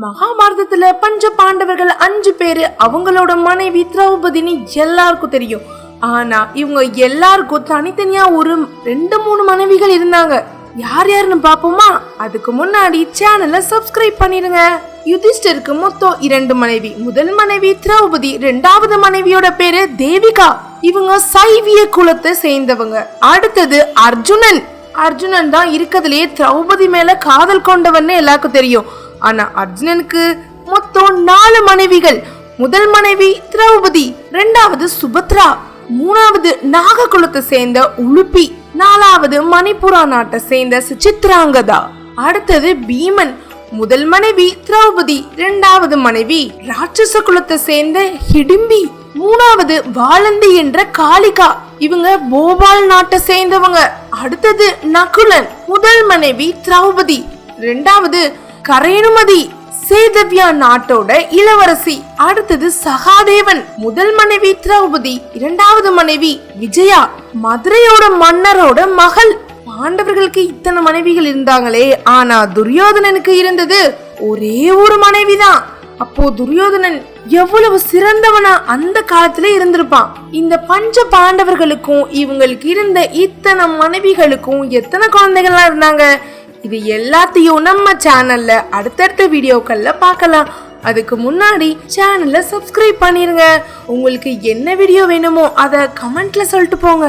மகாபாரதத்துல பஞ்ச பாண்டவர்கள் அஞ்சு பேரு அவங்களோட மனைவி திரௌபதினு எல்லாருக்கும் தெரியும். ஆனா இவங்க எல்லாருக்கும் தனித்தனியா ஒரு ரெண்டு மூணு மனைவிகள் இருந்தாங்க. யார் யாருன்னு பாப்போமா அதுக்கு முன்னாடி சேனலை சப்ஸ்கிரைப் பண்ணிருங்க யுதிஷ்டருக்கு மொத்தம் இரண்டு மனைவி. முதல் மனைவி திரௌபதி ரெண்டாவது மனைவியோட பேரு தேவிகா. இவங்க சைவிய குலத்தை சேர்ந்தவங்க. அடுத்தது அர்ஜுனன். அர்ஜுனன் தான் இருக்கிறதுலயே திரௌபதி மேல காதல் கொண்டவன்னு எல்லாருக்கும் தெரியும். ஆனா அர்ஜுனனுக்கு மொத்தம் நாலு மனைவிகள். முதல் மனைவி திரௌபதி ரெண்டாவது சுபத்ரா மூணாவது நாககுலத்தை சேர்ந்த உலுப்பி நாலாவது மணிப்புரா நாட்டை சேர்ந்த சுச்சித்ராங்கதா அடுத்தது பீமன். முதல் மனைவி திரௌபதி இரண்டாவது மனைவி ராட்சச குலத்தை சேர்ந்த ஹிடிம்பி மூணாவது வாலந்தி என்ற காளிகா. இவங்க போபால் நாட்டை சேர்ந்தவங்க. அடுத்தது நகுலன் முதல் மனைவி திரௌபதி ரெண்டாவது கரேணுமதி சேதவ்யா நாட்டோட இளவரசி அடுத்தது சகாதேவன் முதல் மனைவி திரௌபதி இரண்டாவது மனைவி விஜயா மதுரையோட மன்னரோட மகள். பாண்டவர்களுக்கு இத்தனை மனைவிகள் இருந்தாங்களே ஆனா துரியோதனனுக்கு இருந்தது ஒரே ஒரு மனைவிதான். அப்போ துரியோதனன் எவ்வளவு சிறந்தவனா அந்த காலத்துல இருந்திருப்பான். இந்த பஞ்ச பாண்டவர்களுக்கும் இவங்களுக்கு இருந்த இத்தனை மனைவிகளுக்கும் எத்தனை குழந்தைகள்லாம் இருந்தாங்க? இது எல்லாத்தையும் நம்ம சேனல்ல அடுத்தடுத்த வீடியோக்கள்ல பார்க்கலாம். அதுக்கு முன்னாடி சேனலை சப்ஸ்கிரைப் பண்ணிருங்க. உங்களுக்கு என்ன வீடியோ வேணுமோ அதை கமெண்ட்ல சொல்லிட்டு போங்க.